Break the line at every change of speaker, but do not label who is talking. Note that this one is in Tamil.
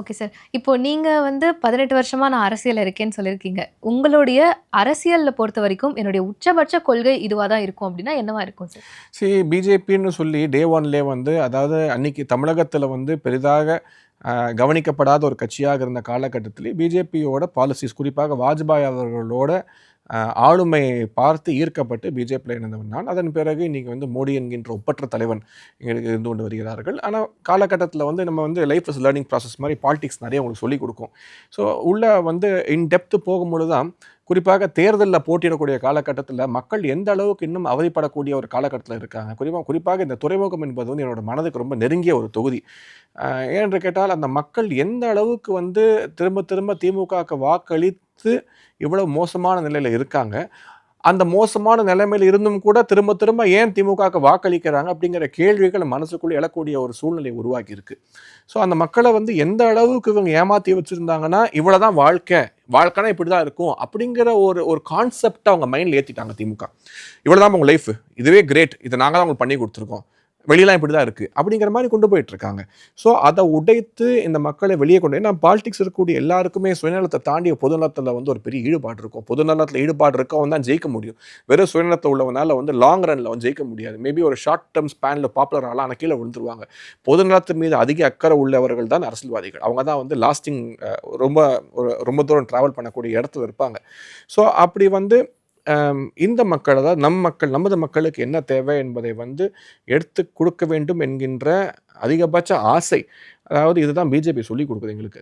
Okay sir. இப்போ நீங்கள் வந்து 18 வருஷமா நான் அரசியலில் இருக்கேன்னு சொல்லியிருக்கீங்க. உங்களுடைய அரசியலில் பொறுத்த வரைக்கும் என்னுடைய உச்சபட்ச கொள்கை இதுவாக தான் இருக்கும் அப்படின்னா என்னவா இருக்கும் சார்?
சரி பிஜேபின்னு சொல்லி டே ஒன்லேயே வந்து அதாவது அன்னைக்கு தமிழகத்தில் வந்து பெரிதாக கவனிக்கப்படாத ஒரு கட்சியாக இருந்த காலகட்டத்திலே பிஜேபியோட பாலிசிஸ் குறிப்பாக வாஜ்பாய் அவர்களோட ஆளுமை பார்த்து ஈர்க்கப்பட்டு பிஜேபியில் இணைந்தவன் நான். அதன் பிறகு இன்றைக்கி வந்து மோடி என்கின்ற ஒப்பற்ற தலைவன் எங்களுக்கு இருந்து கொண்டு வருகிறார்கள். ஆனால் காலகட்டத்தில் வந்து நம்ம வந்து லைஃப் இஸ் லேர்னிங் ப்ராசஸ் மாதிரி பாலிடிக்ஸ் நிறைய உங்களுக்கு சொல்லிக் கொடுக்கும். ஸோ உள்ளே வந்து இன் டெப்த்து போகும்பொழுது தான் குறிப்பாக தேர்தலில் போட்டியிடக்கூடிய காலகட்டத்தில் மக்கள் எந்த அளவுக்கு இன்னும் அவதிப்படக்கூடிய ஒரு காலகட்டத்தில் இருக்காங்க. குறிப்பாக குறிப்பாக இந்த துறைமுகம் என்பது வந்து என்னோட மனதுக்கு ரொம்ப நெருங்கிய ஒரு தொகுதி. ஆஹ் ஏனென்று கேட்டால் அந்த மக்கள் எந்த அளவுக்கு வந்து திரும்ப திரும்ப திமுகவுக்கு வாக்களித்து இவ்வளவு மோசமான நிலையில் இருக்காங்க? அந்த மோசமான நிலைமையில் இருந்தும் கூட திரும்ப திரும்ப ஏன் திமுகவுக்கு வாக்களிக்கிறாங்க அப்படிங்கிற கேள்விகள் மனசுக்குள்ளே எழக்கூடிய ஒரு சூழ்நிலை உருவாக்கி இருக்கு. ஸோ அந்த மக்களை வந்து எந்த அளவுக்கு இவங்க ஏமாற்றி வச்சுருந்தாங்கன்னா இவ்வளோதான் வாழ்க்கை வாழ்க்கைனா இப்படி தான் இருக்கும் அப்படிங்கிற ஒரு ஒரு கான்செப்டை அவங்க மைண்டில் ஏற்றிட்டாங்க திமுக. இவ்வளோதான் உங்கள் லைஃப் இதுவே கிரேட் இதை நாங்கள் தான் உங்களுக்கு பண்ணி கொடுத்துருக்கோம். வெளியெல்லாம் இப்படி தான் இருக்குது அப்படிங்கிற மாதிரி கொண்டு போயிட்டு இருக்காங்க. ஸோ அதை உடைத்து இந்த மக்களை வெளியே கொண்டு ஏன்னா பாலிடிக்ஸ் இருக்கக்கூடிய எல்லாருக்குமே சுயநலத்தை தாண்டிய பொதுநலத்தில் வந்து ஒரு பெரிய ஈடுபாடு இருக்கும். பொதுநலத்தில் ஈடுபாடு இருக்கவன் தான் ஜெயிக்க முடியும். வெறும் சுயநலத்தை உள்ளவனால வந்து லாங் ரனில் வந்து ஜெயிக்க முடியாது. மேபி ஒரு ஷார்ட் டேர்ம் ஸ்பேனில் பாப்புலர் ஆகலாம் ஆனால் கீழே விழுந்துருவாங்க. பொதுநலத்தின் மீது அதிக அக்கறை உள்ளவர்கள் தான் அரசியல்வாதிகள். அவங்க தான் வந்து லாஸ்டிங் ரொம்ப ஒரு ரொம்ப தூரம் ட்ராவல் பண்ணக்கூடிய இடத்துல இருப்பாங்க. ஸோ அப்படி வந்து இந்த மக்கள் அதாவது நம் மக்கள் நமது மக்களுக்கு என்ன தேவை என்பதை வந்து எடுத்து கொடுக்க வேண்டும் என்கின்ற அதிகபட்ச ஆசை. அதாவது இதுதான் பிஜேபி சொல்லி கொடுக்குது எங்களுக்கு.